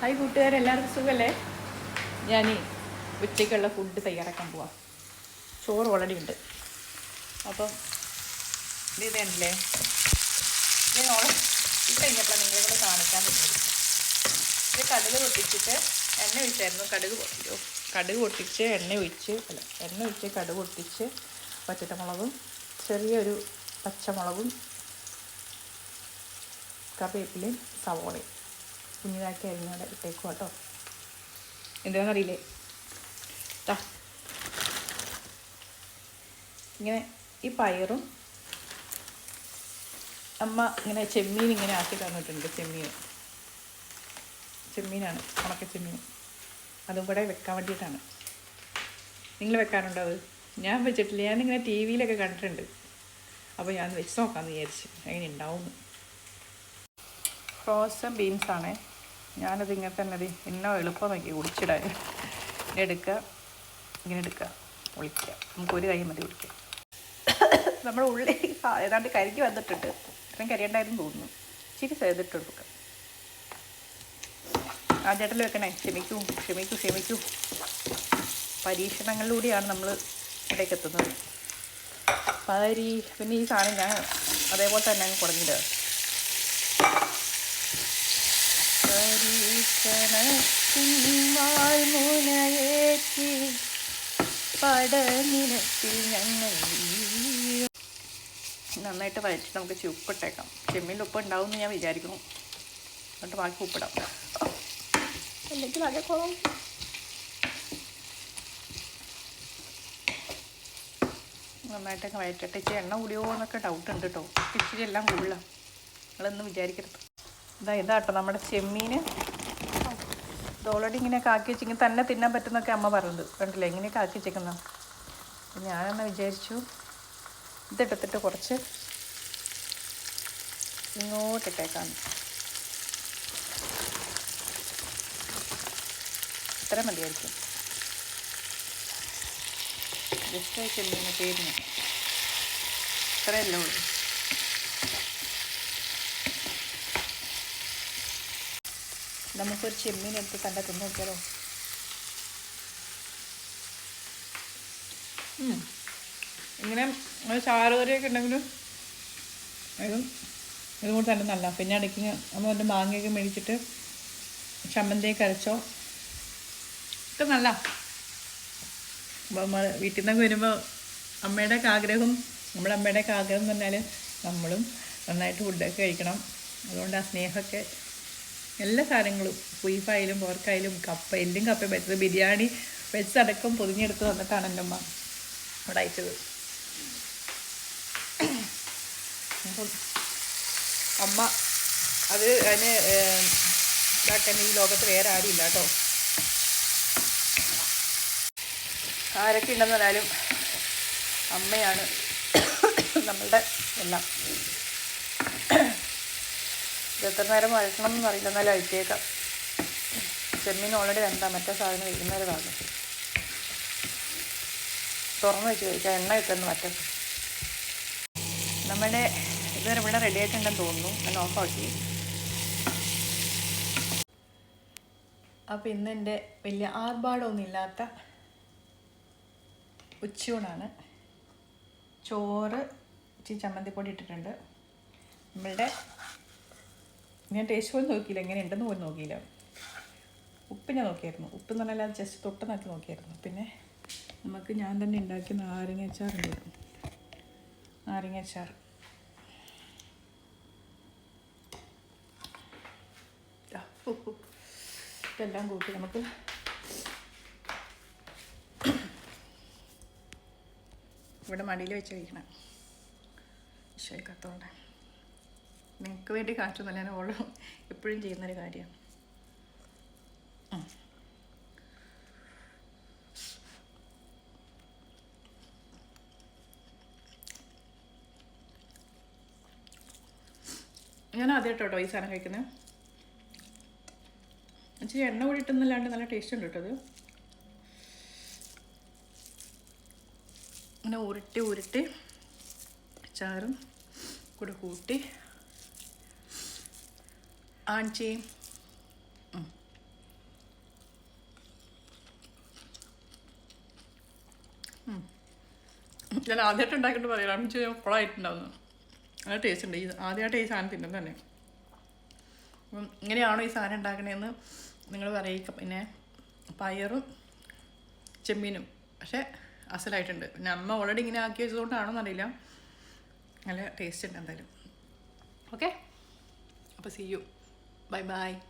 Hi കൂട്ടുകാരെല്ലാവർക്കും സുഖമല്ലേ ഞാൻ ഉച്ചയ്ക്കുള്ള ഫുഡ് തയ്യാറാക്കാൻ പോവാം. ചോറ് ഓൾറെഡി ഉണ്ട്. അപ്പം ഇത് ഇതല്ലേ ഞാൻ ഓളെ ഇത് കഴിഞ്ഞപ്പോൾ നിങ്ങളെ കൂടെ കാണിക്കാൻ പറ്റുന്നത് ഇത് കടുക് പൊട്ടിച്ചിട്ട് എണ്ണ ഒഴിച്ചായിരുന്നു. കടുക് കടുക് പൊട്ടിച്ച് എണ്ണ ഒഴിച്ച് അല്ല എണ്ണ ഒഴിച്ച് കടുക് പൊട്ടിച്ച് പച്ചമുളകും ചെറിയൊരു പച്ചമുളകും കറിവേപ്പിലയും സവോളയും. കുഞ്ഞിതാക്കി അരിഞ്ഞോടെ ഇട്ടേക്കും കേട്ടോ. എന്താണെന്നറിയില്ലേ. ഇങ്ങനെ ഈ പയറും അമ്മ ഇങ്ങനെ ചെമ്മീൻ ഇങ്ങനെ ആക്കി തന്നിട്ടുണ്ട് ചെമ്മീൻ. ചെമ്മീനാണ് ഉണക്ക ചെമ്മീൻ. അതും കൂടെ വെക്കാൻ വേണ്ടിയിട്ടാണ്. നിങ്ങൾ വെക്കാറുണ്ടോ അത്? ഞാൻ വെച്ചിട്ടില്ല. ഞാനിങ്ങനെ ടി വിയിലൊക്കെ കണ്ടിട്ടുണ്ട്. അപ്പോൾ ഞാൻ വെച്ച് നോക്കാമെന്ന് വിചാരിച്ചു. എങ്ങനെ ഉണ്ടാവും ഫ്രോസൺ ബീൻസാണേ ഞാനത് ഇങ്ങനെ തന്നെ അത് എന്നോ എളുപ്പം നോക്കി കുടിച്ചിടാൻ ഇങ്ങനെ എടുക്കുക. ഇങ്ങനെ എടുക്കുക. ഒളിക്കുക. നമുക്ക് ഒരു കൈ മതി ഒളിക്കുക നമ്മുടെ ഉള്ളി ഏതാണ്ട് കരിക്ക് വന്നിട്ടുണ്ട്. ഇത്രയും കരിയേണ്ടായിരുന്നു തോന്നുന്നു. ഇച്ചിരി ചെയ്തിട്ട് കൊടുക്കുക ആ ചേട്ടൽ വെക്കണേ. ക്ഷമിക്കൂ ക്ഷമിക്കൂ ക്ഷമിക്കൂ. പരീക്ഷണങ്ങളിലൂടെയാണ് നമ്മൾ ഇവിടേക്ക് എത്തുന്നത്. പരി പിന്നെ ഈ സാധനം ഞാൻ അതേപോലെ തന്നെ അങ്ങ് കുറഞ്ഞിടുക മുനയേറ്റി പടനിലത്തിൽ ഞങ്ങൾ. നന്നായിട്ട് വരച്ചിട്ട് നമുക്ക് ചുപ്പിട്ടേക്കാം ഉപ്പിട്ടേക്കാം ചെമ്മീന്റെ ഉപ്പ് ഉണ്ടാവും എന്ന് ഞാൻ വിചാരിക്കുന്നു. എന്നിട്ട് ബാക്കി ഉപ്പിടാം. അല്ലെങ്കിൽ അതേ കുളം നന്നായിട്ടൊക്കെ വയറ്റട്ടെ ഇച്ചിരി എണ്ണ കൂടിയോ എന്നൊക്കെ ഡൗട്ട് ഉണ്ട് കേട്ടോ ഇച്ചിരി എല്ലാം കൂടുതലാണ് നിങ്ങളൊന്നും വിചാരിക്കരുത്. ഇതാ ഇതാട്ടോ നമ്മുടെ ചെമ്മീൻ ഓൾറെഡി ഇങ്ങനെയൊക്കെ ആക്കി വെച്ചിങ്ങനെ തന്നെ തിന്നാൻ പറ്റുന്നൊക്കെ അമ്മ പറഞ്ഞത് കണ്ടില്ലേ? ഇങ്ങനെയൊക്കെ ആക്കി വെച്ചേക്കുന്ന. ഞാനെന്നാ വിചാരിച്ചു ഇതെടുത്തിട്ട് കുറച്ച് ഇങ്ങോട്ടിട്ടേക്കാണ് ഇത്ര മതിയായിരിക്കും. ജസ്റ്റ് ചെമ്മീന് പേരിന് ഇത്രയല്ലേ ഉള്ളൂ. നമുക്കൊരു ചെമ്മീൻ എടുത്ത് കണ്ട തിന്നു നോക്കിയാലോ? ഇങ്ങനെ ചാറ് ചാറുകറിയൊക്കെ ഉണ്ടെങ്കിലും ഇതും ഇതും കൂടെ തന്നെ നല്ല പിന്നെ ഇടയ്ക്ക് നമ്മൾ എന്റെ മാങ്ങയൊക്കെ മേടിച്ചിട്ട് ചമ്മന്തിയൊക്കെ അരച്ചോ. ഒക്കെ നല്ല നമ്മൾ വീട്ടിൽ നിന്നൊക്കെ വരുമ്പോൾ അമ്മയുടെയൊക്കെ ആഗ്രഹം നമ്മുടെ അമ്മയുടെയൊക്കെ ആഗ്രഹം എന്ന് പറഞ്ഞാൽ നമ്മളും നന്നായിട്ട് ഫുഡൊക്കെ കഴിക്കണം. അതുകൊണ്ട് ആ സ്നേഹമൊക്കെ എല്ലാ സാധനങ്ങളും ബീഫായാലും പോർക്കായാലും കപ്പ എല്ലും കപ്പ വെച്ചത്. ബിരിയാണി വെച്ചടക്കം പൊതിഞ്ഞെടുത്ത് വന്നിട്ടാണ് എന്റെ അമ്മ അവിടെ അയച്ചത്. അമ്മ അത് അതിന് ഇതാക്കാൻ ഈ ലോകത്ത് വേറെ ആരും ഇല്ല കേട്ടോ. ആരൊക്കെ ഉണ്ടെന്ന് പറഞ്ഞാലും അമ്മയാണ് നമ്മളുടെ എല്ലാം. എത്ര നേരം വഴറ്റണം എന്ന് അറിയില്ല എന്നാലും അയച്ചേക്കാം ചെമ്മീൻ ഓൾറെഡി വെന്താ. മറ്റേ സാധനം വൈകുന്നേരം കാണും തുറന്ന് വെച്ച് കഴിക്കാം. എണ്ണ ഇട്ടെന്ന് മറ്റേ നമ്മുടെ ഇതുവരെ ഇവിടെ റെഡി ആയിട്ടുണ്ടെന്ന് തോന്നുന്നു. ഞാൻ ഓഫാക്കി അപ്പോൾ ഇന്ന് എന്റെ വലിയ ആർഭാടമൊന്നും ഇല്ലാത്ത ഉച്ചയൂണാണ്. ചോറ് ഇച്ചിരി ചമ്മന്തിപ്പൊടി ഇട്ടിട്ടുണ്ട്. നമ്മളുടെ ഞാൻ ടേസ്റ്റ് പോലും നോക്കിയില്ല. എങ്ങനെ ഉണ്ടെന്ന് പോലും നോക്കിയില്ല. ഉപ്പ് ഞാൻ നോക്കിയായിരുന്നു. ഉപ്പ് എന്ന് പറഞ്ഞാൽ ജസ്റ്റ് തൊട്ട് നോക്കി നോക്കിയായിരുന്നു. പിന്നെ നമുക്ക് ഞാൻ തന്നെ ഉണ്ടാക്കിയ നാരങ്ങ അച്ചാറുണ്ട് നാരങ്ങ അച്ചാർ. ഇതെല്ലാം കൂട്ടി നമുക്ക് ഇവിടെ മടിയിൽ വെച്ച് കഴിക്കണം. ശരി കത്തോണ്ട് നിങ്ങൾക്ക് വേണ്ടി കാറ്റ് ഞാൻ ഓളം എപ്പോഴും ചെയ്യുന്നൊരു കാര്യമാണ്. ഞാൻ ആദ്യമായിട്ട് കേട്ടോ ഈ സാധനം കഴിക്കുന്നത് ഇച്ചിരി എണ്ണ കൂടി ഇട്ടെന്നല്ലാണ്ട് നല്ല ടേസ്റ്റ് ഉണ്ട് കേട്ടോ അത് ഇങ്ങനെ ഉരുട്ടി ഉരുട്ടി ചാറും കൂടെ കൂട്ടി ആൺ ചെയ്യും mm. mm. ഞാൻ ആദ്യമായിട്ട് ഉണ്ടാക്കിയിട്ട് പറയാം അമ്മച്ചി കുളമായിട്ടുണ്ടാവുന്നു നല്ല ടേസ്റ്റ് ഉണ്ട്. ഈ ആദ്യമായിട്ട് ഈ സാധനം തിന്നും തന്നെ. അപ്പം ഇങ്ങനെയാണോ ഈ സാധനം ഉണ്ടാക്കണേന്ന് നിങ്ങൾ പറയുക പിന്നെ പയറും ചെമ്മീനും. പക്ഷേ അസലായിട്ടുണ്ട്. പിന്നെ അമ്മ ഓൾറെഡി ഇങ്ങനെ ആക്കി വെച്ചതുകൊണ്ടാണോന്നറിയില്ല നല്ല ടേസ്റ്റ് ഉണ്ട് എന്തായാലും. ഓക്കെ അപ്പോൾ സി യു Bye bye.